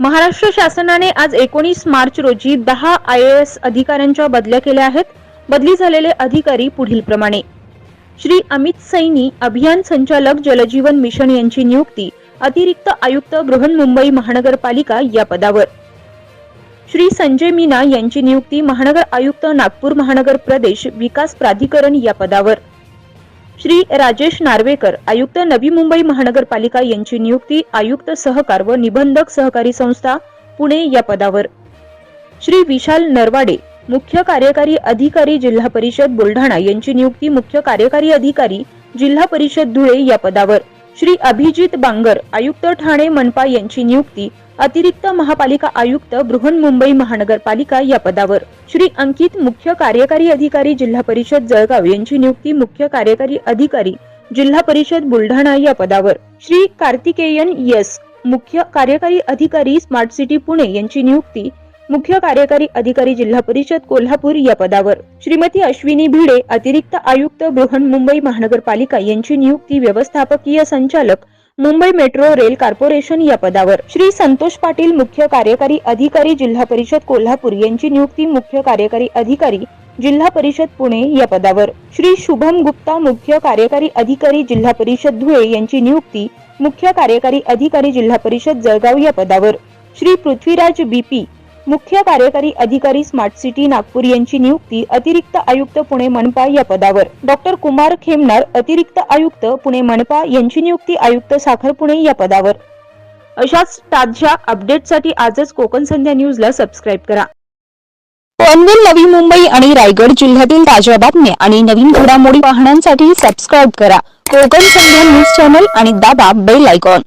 महाराष्ट्र शासनाने आज एकोणीस मार्च रोजी दहा आय एस अधिकाऱ्यांच्या बदल्या केल्या आहेत. बदली झालेले अधिकारी पुढील प्रमाणे. श्री अमित सैनी अभियान संचालक जलजीवन मिशन यांची नियुक्ती अतिरिक्त आयुक्त बृहन्मुंबई महानगरपालिका या पदावर. श्री संजय मीना यांची नियुक्ती महानगर आयुक्त नागपूर महानगर प्रदेश विकास प्राधिकरण या पदावर. श्री राजेश नार्वेकर आयुक्त नवी मुंबई महानगरपालिका यांची नियुक्ती आयुक्त सहकार व निबंधक सहकारी संस्था पुणे या पदावर. श्री विशाल नरवाडे मुख्य कार्यकारी अधिकारी जिल्हा परिषद बुलढाणा यांची नियुक्ती मुख्य कार्यकारी अधिकारी जिल्हा परिषद धुळे या पदावर. श्री अभिजित बांगर आयुक्त ठाणे मनपा यांची नियुक्ती अतिरिक्त महापालिका आयुक्त बृहन्मुंबई महानगरपालिका या पदावर. श्री अंकित मुख्य कार्यकारी अधिकारी जिल्हा परिषद जळगाव यांची नियुक्ती मुख्य कार्यकारी अधिकारी जिल्हा परिषद बुलढाणा या पदावर. श्री कार्तिकेयन यस मुख्य कार्यकारी अधिकारी स्मार्ट सिटी पुणे यांची नियुक्ती मुख्य कार्यकारी अधिकारी जिल्हा परिषद कोल्हापूर या पदावर. श्रीमती अश्विनी भिडे अतिरिक्त आयुक्त बृहन्मुंबई महानगरपालिका यांची नियुक्ती व्यवस्थापकीय संचालक मुंबई मेट्रो रेल कॉर्पोरेशन या पदावर. श्री संतोष पाटील मुख्य कार्यकारी अधिकारी जिल्हा परिषद कोल्हापूर यांची नियुक्ती मुख्य कार्यकारी अधिकारी जिल्हा परिषद पुणे या पदावर. श्री शुभम गुप्ता मुख्य कार्यकारी अधिकारी जिल्हा परिषद धुळे यांची नियुक्ती मुख्य कार्यकारी अधिकारी जिल्हा परिषद जळगाव या पदावर. श्री पृथ्वीराज बीपी मुख्य कार्यकारी अधिकारी स्मार्ट सिटी नागपूर यांची नियुक्ती अतिरिक्त आयुक्त पुणे मनपा या पदावर. डॉक्टर कुमार खेमनार अतिरिक्त आयुक्त पुणे मनपा यांची नियुक्ती आयुक्त साखर पुणे या पदावर. अशाच ताज्या अपडेटसाठी आजच कोकण संध्या न्यूजला सबस्क्राईब करा. पनवेल नवी मुंबई आणि रायगड जिल्ह्यातील ताज्या बातम्या आणि नवीन घडामोडी पाहण्यासाठी सबस्क्राईब करा. कोकण संध्या न्यूज चॅनल आणि दाबा बेल आयकॉन.